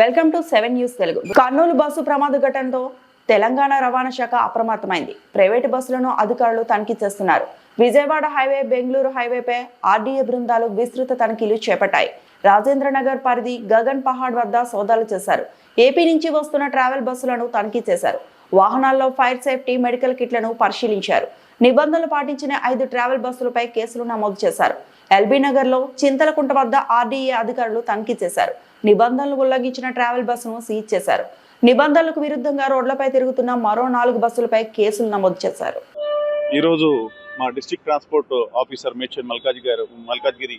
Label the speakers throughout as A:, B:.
A: Welcome to seven news Telugu. Kurnool bus ప్రమాద ఘటనతో తెలంగాణ రవాణా శాఖ అప్రమత్తమైంది. ప్రైవేటు బస్సులను అధికారులు తనిఖీ చేస్తున్నారు. విజయవాడ హైవే బెంగళూరు హైవేపై ఆర్డీఏ బృందాలు విస్తృత తనిఖీలు చేపట్టాయి. రాజేంద్ర నగర్ పరిధి గగన్ పహాడ్ వద్ద సోదాలు చేశారు. ఏపీ నుంచి వస్తున్న ట్రావెల్ బస్సులను తనిఖీ చేశారు. వాహనాల్లో ఫైర్ సేఫ్టీ మెడికల్ కిట్లను పరిశీలించారు. నిబంధనలు పాటించిన ఐదు ట్రావెల్ బస్సులపై కేసులు నమోదు చేశారు. ఎల్బీ నగర్లో చింతలకుంట వద్ద ఆర్డీఏ అధికారులు తనిఖీ చేశారు. నిబంధనలు ఉల్లంఘించిన ట్రావెల్ బస్సును సీజ్ చేశారు. నిబంధనలకు విరుద్ధంగా రోడ్లపై తిరుగుతున్న మరో నాలుగు బస్సులపై కేసులు నమోదు చేశారు.
B: ఈరోజు మా district transport officer Medchal Malkaj గారు మల్కాజ్గిరి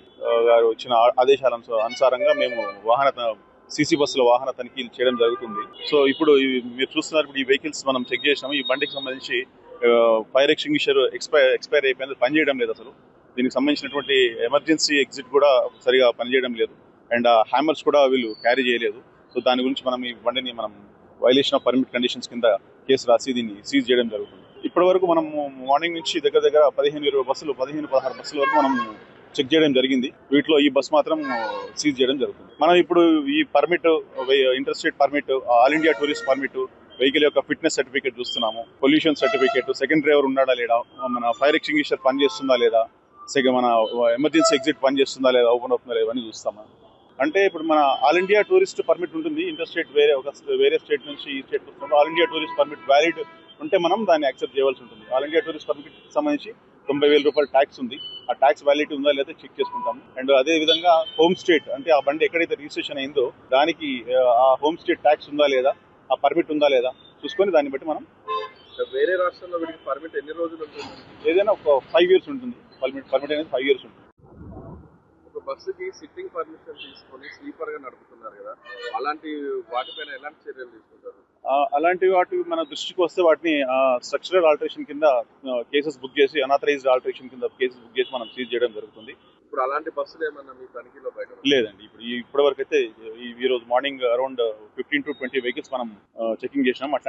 B: గారు ఇచ్చిన ఆదేశాల అనుసారంగా మేము వాహన సీసీ బస్సుల వాహన తనిఖీలు చేయడం జరుగుతుంది. సో ఇప్పుడు మీరు చూస్తున్నారు ఈ వెహికల్స్ మనం చెక్ చేసినాము. ఈ బండికి సంబంధించి ఫైర్ ఎక్స్టింగ్విషర్ ఎక్స్పైర్ ఎక్స్పైర్ అయిపోయింది పనిచేయడం లేదు అసలు. దీనికి సంబంధించినటువంటి ఎమర్జెన్సీ ఎగ్జిట్ కూడా సరిగా పనిచేయడం లేదు. అండ్ హ్యామర్స్ కూడా వీళ్ళు క్యారీ చేయలేదు. సో దాని గురించి మనం ఈ బండిని మనం వైలేషన్ ఆఫ్ పర్మిట్ కండిషన్స్ కింద కేసు రాసి దీన్ని సీజ్ చేయడం జరుగుతుంది. ఇప్పటి వరకు మనం మార్నింగ్ నుంచి దగ్గర దగ్గర పదిహేను ఇరవై బస్సులు పదిహేను పదహారు బస్సుల వరకు మనం చెక్ చేయడం జరిగింది. వీటిలో ఈ బస్ మాత్రం సీజ్ చేయడం జరుగుతుంది. మనం ఇప్పుడు ఈ permit inter state permit all India tourist permit vehicle యొక్క ఫిట్నెస్ సర్టిఫికేట్ చూస్తున్నాము. పొల్యూషన్ సర్టిఫికేట్ సెకండ్ డ్రైవర్ ఉన్నాడా లేదా మన uh, ఫైర్ ఎక్స్టింగ్విషర్ పని చేస్తుందా లేదా? సెకండ్ మన ఎమర్జెన్సీ ఎగ్జిట్ పని చేస్తుందా లేదా? ఓపెన్ అవుతుందా లేదా? అని చూస్తాము అంటే ఇప్పుడు మన ఆల్ ఇండియా టూరిస్ట్ పర్మిట్ ఉంటుంది. ఇంటర్ స్టేట్ వేరే ఒక వేరే స్టేట్ నుంచి ఈ స్టేట్ వస్తుంది all India tourist permit valid ఉంటే మనం దాన్ని యాక్సెప్ట్ చేయవలసి ఉంటుంది. ఆల్ ఇండియా టూరిస్ట్ పర్మిట్ సంబంధించి తొంభై వేల రూపాయల ట్యాక్స్ ఉంది. ఆ ట్యాక్స్ వ్యాలిడిటీ ఉందా లేదా చెక్ చేసుకుంటాం అండ్ అదే విధంగా హోమ్ స్టేట్ అంటే ఆ బండి ఎక్కడైతే రిజిస్ట్రేషన్ అయిందో దానికి uh, ఆ హోమ్ స్టేట్ ట్యాక్స్ ఉందా లేదా ఆ పర్మిట్ ఉందా లేదా? చూసుకొని దాన్ని బట్టి మనం
C: వేరే రాష్ట్రంలో వీడికి పర్మిట్ ఎన్ని రోజులు ఉంటుంది?
B: ఏదైనా ఒక ఫైవ్ ఇయర్స్ ఉంటుంది. పర్మిట్ పర్మిట్ అనేది ఫైవ్ ఇయర్స్ ఉంటుంది.
C: బస్సుకి సిట్టింగ్ పర్మిషన్ తీసుకొని స్లీపర్గా నడుపుతున్నారు కదా అలాంటి వాటిపైన ఎలాంటి చర్యలు తీసుకుంటారు?
B: అలాంటి వాటి మన దృష్టికి వస్తే వాటిని స్ట్రక్చరల్ ఆల్టరేషన్ కింద కేసెస్ బుక్ చేసి అనాథరైజ్డ్ ఆల్టరేషన్ కింద కేసెస్ బుక్ చేసి మనం సీజ్ చేయడం జరుగుతుంది.
C: ఇప్పుడు అలాంటి బస్సులు ఏమన్నా మీ తనిఖీలో బయట?
B: లేదండి. ఇప్పుడు ఇప్పటి వరకు అయితే ఈ రోజు morning around fifteen to twenty vehicles మనం చెకింగ్ చేసినాం. అట్లా